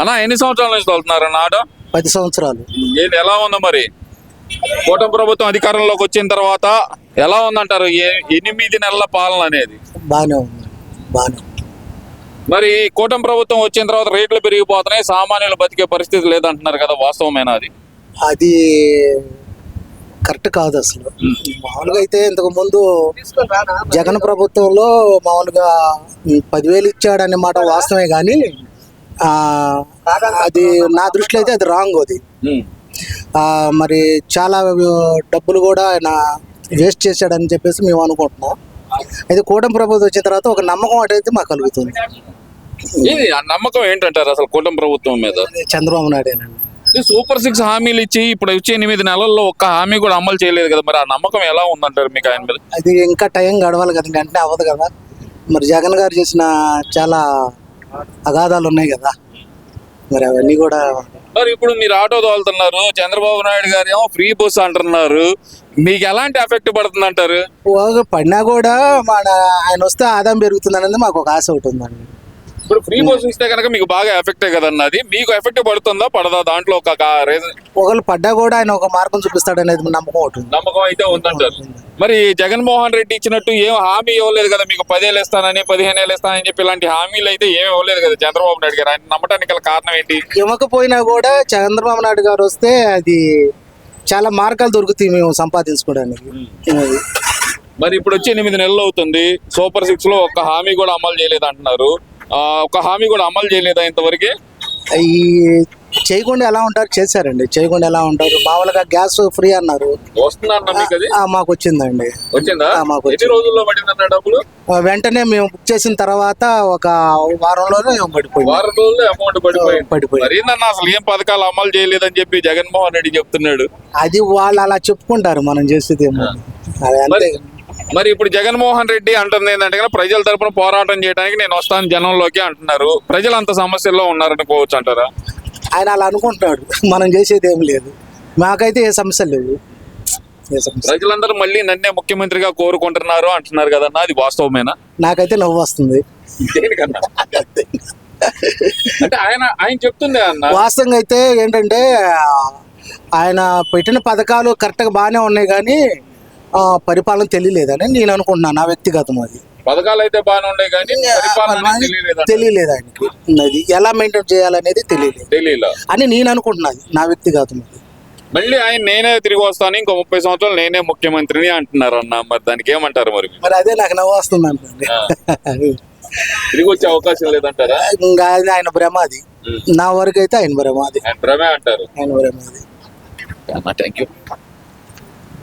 అన్న ఎన్ని సంవత్సరాల నుంచి తోలుతున్నారు ఆటో? పది సంవత్సరాలు. ఏది ఎలా ఉంది మరి? కూటమి ప్రభుత్వం అధికారంలోకి వచ్చిన తర్వాత ఎలా ఉందంటారు? ఎనిమిది నెలల పాలన అనేది? బాగానే ఉంది. బాగానే ఉంది. మరి కూటమి ప్రభుత్వం వచ్చిన తర్వాత రేట్లు పెరిగిపోతున్నాయి సామాన్యులు బతికే పరిస్థితి లేదంటున్నారు కదా వాస్తవమేనా అది? అది కరెక్ట్ కాదు అసలు. మామూలుగా అయితే ఇంతకు ముందు జగన్ ప్రభుత్వంలో మామూలుగా పదివేలు ఇచ్చాడనే మాట వాస్తవమే కానీ అది నా దృష్టిలో అయితే అది రాంగ్ అది. మరి చాలా డబ్బులు కూడా ఆయన వేస్ట్ చేశాడని చెప్పేసి మేము అనుకుంటున్నాం. అయితే కూటమి ప్రభుత్వం వచ్చిన తర్వాత ఒక నమ్మకం అయితే మాకు కలుగుతుంది. ఆ నమ్మకం ఏంటంటారు అసలు కూటమి ప్రభుత్వం మీద? చంద్రబాబు నాయుడేనండి సూపర్ సిక్స్ హామీలు ఇచ్చి ఇప్పుడు వచ్చే ఎనిమిది నెలల్లో ఒక్క హామీ కూడా అమలు చేయలేదు కదా మరి ఆ నమ్మకం ఎలా ఉందంటారు మీకు ఆయన మీద? అది ఇంకా టైం గడవాలి కదా వెంటనే అవ్వదు కదా. మరి జగన్ గారు చేసిన చాలా అగాధాలు ఉన్నాయి కదా. మరి అవన్నీ కూడా మరి ఇప్పుడు మీరు ఆటో తోలుతున్నారు. చంద్రబాబు నాయుడు గారు ఏమో ఫ్రీ బస్ అంటున్నారు. మీకు ఎలాంటి ఎఫెక్ట్ పడుతుంది అంటారు పడినా కూడా మన ఆయన వస్తే ఆదాయం పెరుగుతుంది అనేది మాకు ఒక ఆశ ఒకటి ఉందండి. ఇప్పుడు ఫ్రీ బస్ ఇస్తే కనుక మీకు బాగా ఎఫెక్టే కదన్న అది. మీకు ఎఫెక్ట్ పడుతుందా పడదా? దాంట్లో ఒక రీజన్ ఒకళ్ళు పడ్డా కూడా ఆయన ఒక మార్గం చూపిస్తాడు అనేది నమ్మకం ఉంది. నమ్మకం అయితే ఉందంటారు మరి జగన్మోహన్ రెడ్డి ఇచ్చినట్టు ఏం హామీ ఇవ్వలేదు కదా మీకు పదేళ్ళు ఇస్తానని పదిహేను ఏళ్ళు ఇస్తానని చెప్పి ఇలాంటి హామీలు అయితే ఏమి ఇవ్వలేదు కదా చంద్రబాబు నాయుడు గారు. ఆయన నమ్మటానికి గల కారణం ఏంటి? ఇవ్వకపోయినా కూడా చంద్రబాబు నాయుడు గారు వస్తే అది చాలా మార్గాలు దొరుకుతాయి మేము సంపాదించుకోవడానికి. అది. మరి ఇప్పుడు వచ్చి ఎనిమిది నెలలు అవుతుంది. సూపర్ సిక్స్లో ఒక్క హామీ కూడా అమలు చేయలేదు అంటున్నారు. ఆ, ఒక్క హామీ కూడా అమలు చేయలేదా ఇంతవరకు? ఈ చేయకుండా ఎలా ఉంటారు? చేశారండి. చేయకుండా ఎలా ఉంటారు? మామూలుగా గ్యాస్ ఫ్రీ అన్నారు. మీకు వచ్చిందండి. మాకు వెంటనే మేము బుక్ చేసిన తర్వాత ఒక వారంలోనే పడిపోయింది. వారం రోజుల్లో అమౌంట్ పడిపోయింది. పడిపోయింది. మరి ఏందన్న అసలు ఏం పథకాలు అమలు చేయలేదని చెప్పి జగన్మోహన్ రెడ్డి చెప్తున్నాడు? అది వాళ్ళు అలా చెప్పుకుంటారు మనం చేసేది ఏమో. మరి ఇప్పుడు జగన్మోహన్ రెడ్డి అంటుంది ఏంటంటే ప్రజల తరపున పోరాటం చేయడానికి నేను వస్తాను జనంలోకి అంటున్నారు. ప్రజలు అంత సమస్యల్లో ఉన్నారనుకోవచ్చు అంటారా? ఆయన అలా అనుకుంటున్నాడు. మనం చేసేది ఏం లేదు. మాకైతే ఏ సమస్య లేవు సమస్య ప్రజలందరూ మళ్ళీ నన్నే ముఖ్యమంత్రిగా కోరుకుంటున్నారు అంటున్నారు కదన్నా అది వాస్తవమేనా? నాకైతే నవ్వు వస్తుంది. అంటే ఆయన ఆయన చెప్తుందే అన్న? వాస్తవంగా అయితే ఏంటంటే ఆయన పెట్టిన పథకాలు కరెక్ట్గా బాగానే ఉన్నాయి కానీ పరిపాలన తెలియలేదని నేను అనుకుంటున్నాను నా వ్యక్తిగతం అది. పథకాలు అయితే బాగానే ఉన్నాయి కానీ పరిపాలన తెలియలేదా ఆయనకి. అది ఎలా మెయింటైన్ చేయాలనేది తెలియలేదు. తెలియలా? అని నేను అనుకుంటున్నది నా వ్యక్తిగతం అది. మళ్ళీ ఆయన నేనే తిరిగి వస్తాను ఇంకో ముప్పై సంవత్సరాలు నేనే ముఖ్యమంత్రిని అంటున్నారు అన్న మరి దానికి ఏమంటారు మరి? మీరు? అదే నాకు నవ్వు వస్తుంది అనుకోండి తిరిగి వచ్చే అవకాశం లేదంటారా? ఇంకా ఆయన భ్రమ అది. నా వరకు అయితే ఆయన భ్రమ అది. ఆయన భ్రమే అంటారు. ఆయన భ్రమ అది. Thank you